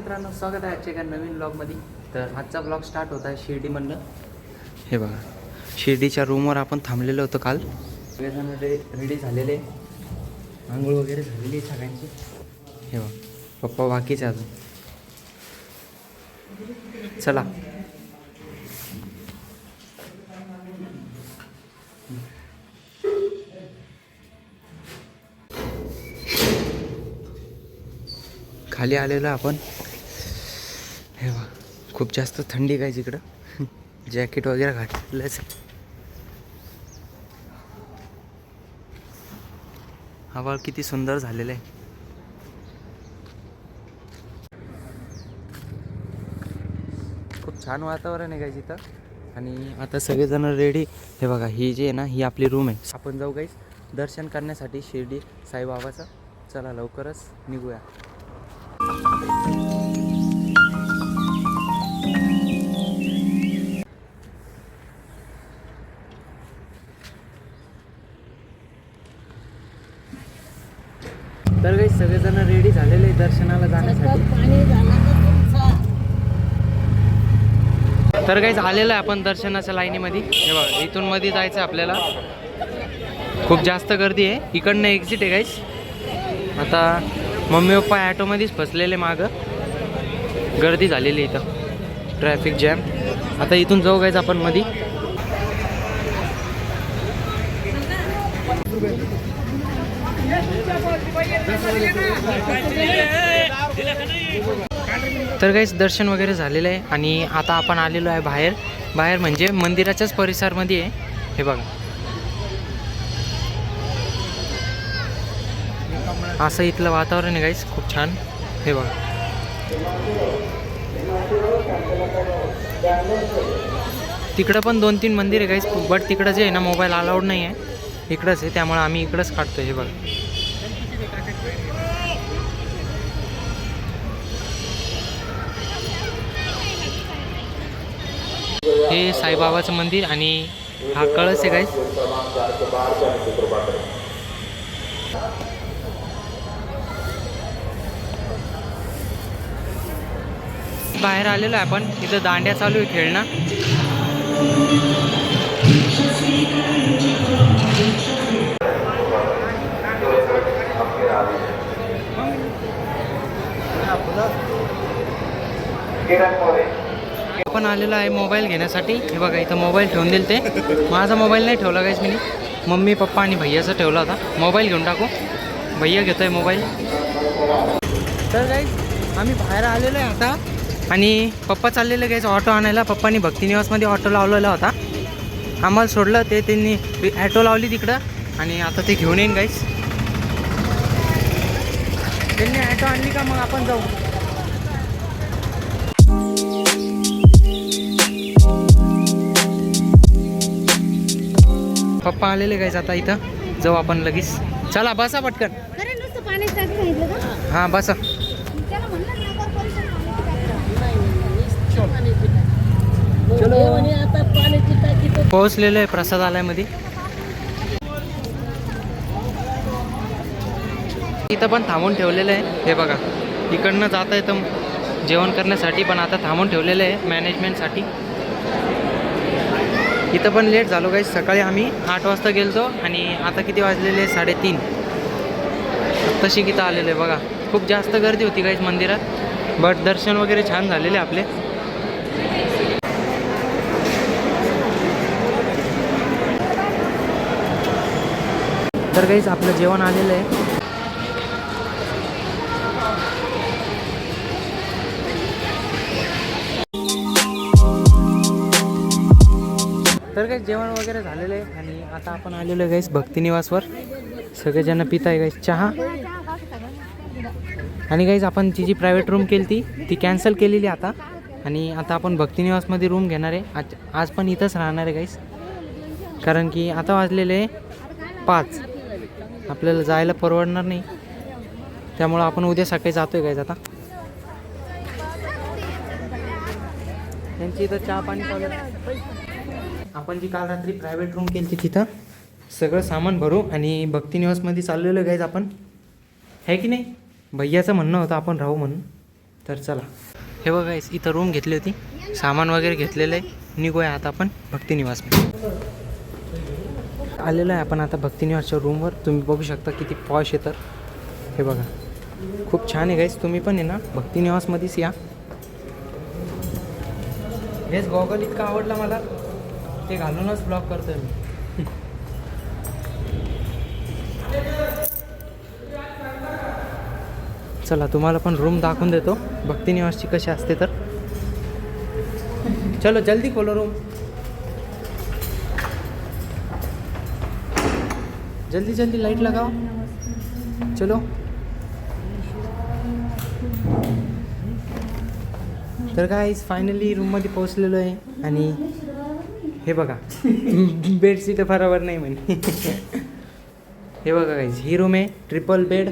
मित्रांनो स्वागत आहे आजच्या एका नवीन ब्लॉगमध्ये तर आजचा ब्लॉग स्टार्ट होत आहे शिर्डीमधनं. हे बघा शिर्डीच्या रूमवर आपण थांबलेलो होतो काल. सगळेजण रेडी झालेले. आंघोळ वगैरे झालेली आहे सगळ्यांची. हे बघा पप्पा बाकीचे अजून. चला. खाली आलेलो आपण. हे वा खूप जास्त थंडी काय इकडं जॅकेट वगैरे घातलेलंच हवा किती सुंदर झालेलं आहे. खूप छान वातावरण आहे काय तिथं आणि आता सगळेजण रेडी हे बघा ही जी आहे ना ही आपली रूम आहे. आपण जाऊ गाईस दर्शन करण्यासाठी शिर्डी साईबाबाचं. चला लवकरच निघूया. दर्शनाला जाण्यासाठी. तर काही आलेलं आहे आपण दर्शनाच्या लाईनीमध्ये. हे बघा इथून मध्ये जायचं आहे आपल्याला. खूप जास्त गर्दी आहे. इकडनं एक्झिट आहे गाईस आता मम्मी पप्पा ॲटोमध्येच फसलेले मागं. गर्दी झालेली आहे इथं. ट्रॅफिक जॅम आता इथून जाऊ गायच आपण मध्ये तर काहीच दर्शन वगैरे झालेलं आहे आणि आता आपण आलेलो आहे बाहेर. बाहेर म्हणजे मंदिराच्याच परिसरमध्ये आहे. हे बघा. असं इथलं वातावरण आहे गाईस खूप छान. हे बघा. तिकडं पण दोन तीन मंदिर आहे गाईस बट तिकडं जे आहे ना मोबाईल अलाउड नाही आहे. इकडंच आहे त्यामुळे आम्ही इकडंच काढतो हे बघा. हे साईबाबाचं मंदिर आणि हा कळस आहे काय बाहेर आलेलो आहे आपण. इथं दांड्या चालू आहे खेळणं. आपण आलेलो आहे मोबाईल घेण्यासाठी. हे बघा इथं मोबाईल ठेवून दिल ते. माझा मोबाईल नाही ठेवला काहीच मी. मम्मी पप्पा आणि भैयाचा ठेवला होता. मोबाईल घेऊन टाकू. भैया घेतोय मोबाईल. तर काही आम्ही बाहेर आलेलो आहे आता. आणि पप्पा चाललेले काहीच ऑटो आणायला. पप्पानी भक्तिनिवासमध्ये ऑटो लावलेला होता. आम्हाला सोडलं ते त्यांनी ॲटो लावली तिकडं. आणि आता ते घेऊन येईन गाईस त्यांनी ॲटो आणली का मग आपण जाऊ? पप्पा आलेले गाईस आता इथं. जाऊ आपण लगेच. चला बसा पटकन. हां बसा. पोहोचलेलो आहे प्रसादालयामध्ये इथं पण थांबून ठेवलेलं आहे. हे बघा इकडनं जाता येतं जेवण करण्यासाठी पण आता थांबून ठेवलेलं आहे मॅनेजमेंटसाठी. इथं पण लेट झालो काही सकाळी आम्ही आठ वाजता गेलतो आणि आता किती वाजलेले? आहे साडेतीन. तशी किती आलेले आहे बघा. खूप जास्त गर्दी होती काहीच मंदिरात बट दर्शन वगैरे छान झालेले आपले. तर काहीच आपलं जेवण आलेलं आहे. जेवण वगैरे झालेलं आहे. आणि आता आपण आलेलो आहे गाईस भक्तिनिवासवर. सगळेजण पित आहे गाईस चहा. आणि गाईज आपण ती जी प्रायव्हेट रूम केली ती ती कॅन्सल केलेली आता. आणि आता आपण भक्तिनिवासमध्ये रूम घेणार आहे. आज आज पण इथंच राहणार आहे गाईस कारण की आता वाजलेले आहे पाच. आपल्याला जायला परवडणार नाही. त्यामुळं आपण उद्या सकाळी जातो आहे गाईज आता. त्यांची इथं चहा पाणी चालू आपण जी काल रात्री प्रायव्हेट रूम केली तिथं सगळं सामान भरू आणि भक्तिनिवासमध्ये चाललेलं गाईज आपण. आहे की नाही? भैयाचं म्हणणं होतं आपण राहू म्हणून. तर चला. हे बघा इथं रूम घेतली होती. सामान वगैरे घेतलेलं आहे. निघूया आता आपण भक्तिनिवासमध्ये आलेलो आहे आपण आता भक्तिनिवासच्या रूमवर तुम्ही बघू शकता किती पॉश आहे तर. हे बघा. खूप छान आहे गाईस तुम्ही पण आहे ना भक्तिनिवासमध्येच या. हेच गॉगल इतका आवडला मला. ते घालूनच ब्लॉग करतोय मी. चला तुम्हाला पण रूम दाखवून देतो. भक्तिनिवासची कशी असते तर. चलो जल्दी खोलो रूम जल्दी जल्दी लाइट लगाओ. चलो. तर काय फायनली रूममध्ये पोहोचलेलो आहे आणि हे बघा बेडशीट बरोबर नाही म्हणे हे बघा गाईज ही रूम आहे ट्रिपल बेड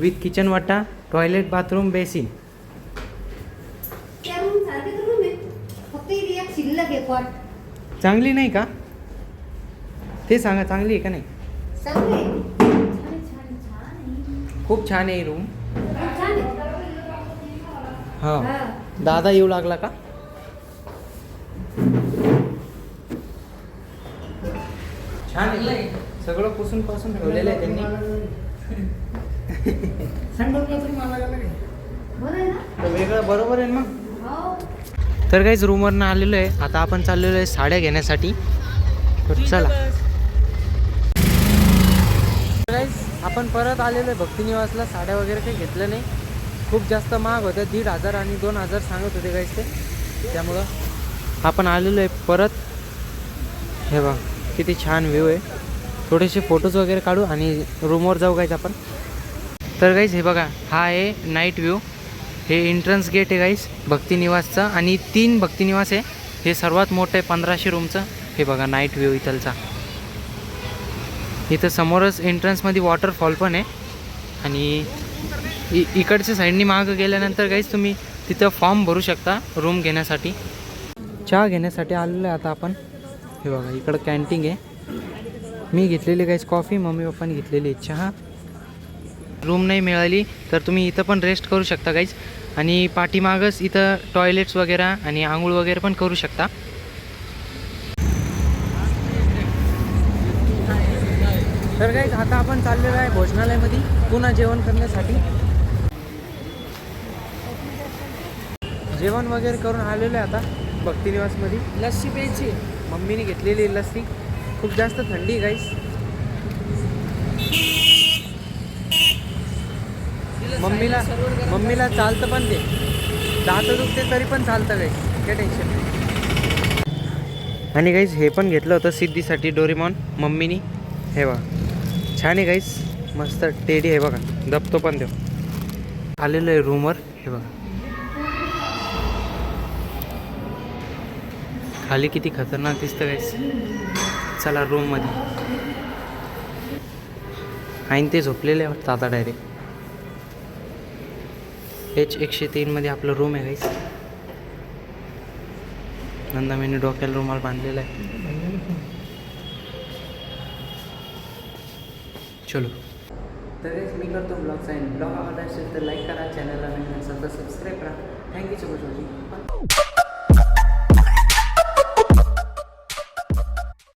विथ किचन वाटा टॉयलेट बाथरूम बेसिन. चांगली नाही का ते सांगा चांगली आहे का नाही. खूप छान आहे रूम. हां हा. दादा येऊ लागला का छान आहे. सगळं पुसून पासून ठेवलेलं आहे त्यांनी. वेगळं बरोबर आहे ना मग? हो. तर काहीच रूमवरनं आलेलो आहे. आता आपण चाललेलो आहे साड्या घेण्यासाठी. तर चला. आपण परत आलेलो आहे. भक्तिनिवासला साड्या वगैरे काही घेतलं नाही. खूप जास्त महाग होत्या. दीड हजार आणि दोन हजार सांगत होते गाईज ते. त्यामुळं आपण आलेलो आहे परत. हे बघ. किती छान व्ह्यू आहे. थोडेसे फोटोज वगैरे काढू आणि रूमवर जाऊ गाईज आपण. तर गाईज हे बघा हा आहे नाईट व्ह्यू हे एंट्रन्स गेट आहे गाईस भक्तिनिवासचं. आणि तीन भक्तिनिवास आहे. हे सर्वात मोठं आहे पंधराशे रूमचं हे बघा नाईट व्ह्यू इथलचा. इथं समोरच एंट्रन्समध्ये वॉटरफॉल पण आहे. आणि इ इकडच्या साईडनी मागं गेल्यानंतर गाईस तुम्ही तिथं फॉर्म भरू शकता रूम घेण्यासाठी. चहा घेण्यासाठी आलेलो आहे आता आपण. हे बघा इकडं कॅन्टीन आहे. मी घेतलेली काहीच कॉफी मम्मी पप्पाने घेतलेली आहे चहा. रूम नाही मिळाली तर तुम्ही इथं पण रेस्ट करू शकता काहीच आणि पाठीमागच इथं टॉयलेट्स वगैरे आणि आंघोळ वगैरे पण करू शकता. तर काहीच आता आपण चाललेलो आहे भोजनालयामध्ये पुन्हा जेवण करण्यासाठी. जेवण वगैरे करून आलेलो आहे आता भक्तिनिवासमध्ये. लस्सी प्यायची मम्मीने घेतलेली आहे लस्सी. खूप जास्त थंडी गाईस मम्मीला मम्मीला चालतं पण ते. दात दुखते तरी पण चालतं गाईस काय टेन्शन नाही आणि गाईस हे पण घेतलं होतं सिद्धीसाठी डोरेमॉन मम्मीनी. हे बघा. छान आहे गाईस मस्त टेडी आहे बघा. दबतो पण देव आलेलं आहे रूमवर हे बघा. खाली किती खतरनाक दिसतं गाईस चला रूममध्ये आईन ते झोपलेले वाटतं आता डायरेक्ट एच एकशे तीनमध्ये आपलं रूम आहे गाईस नंदामीने डोक्याला रुमाल बांधलेला आहे. चलो. तर मी करतो ब्लॉगचा एंड ब्लॉग आवडला असेल तर लाईक करा चॅनलला नवीन असेल तर सबस्क्राईब करा. Thank you so much watching